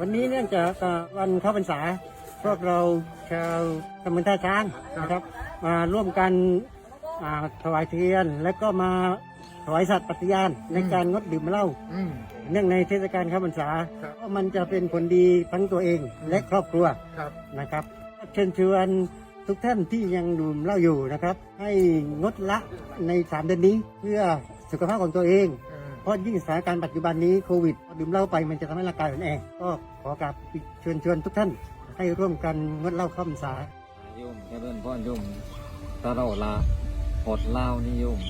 วันนี้เนื่องจากเอ่อวันเข้าพรรษาพวกเราชาวตำบลท่าช้างนะครับ มาร่วมกันอ่าถวายเทียน และก็มาถวายสัตย์ปฏิญาณในการงดดื่มเหล้าอืมเนื่องในเทศกาลเข้าพรรษาครับเพราะมันจะเป็นผลดีทั้งตัวเองและครอบครัวครับนะครับเชิญชวนทุกท่านที่ยังดื่มเหล้าอยู่นะครับ ให้งดละในสามเดือนนี้เพื่อสุขภาพของตัวเอง เพราะยิ่งสถานการณ์ปัจจุบันนี้โควิดดื่มเหล้าไปมันจะทำให้ร่างกายอ่อนแอก็ขอกราบเชิญชวนทุกท่าน ให้ร่วมกันงดเหล้าข้าพรรษาโยมเจริญพรโยมถ้าเราลาหดเหล้านี่โยม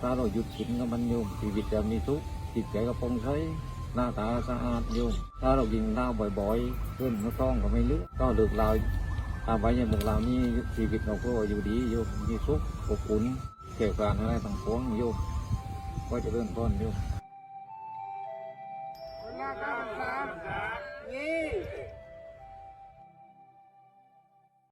ถ้าเราหยุดกินก็มันโยมชีวิตจะมีทุกข์จิตใจก็ปรงใสหน้าตาสะอาดโยมถ้าเรากินเหล้าบ่อยๆขึ้นก็ต้องก็ไม่เลือกก็เลิกเหล้าตามไว้ในหมู่เรานี่ชีวิตเราก็อยู่ดีโยมมีสุขอบอุ่นเกี่ยวกับอะไรต่างๆโยมก็จะเริ่มต้นโยม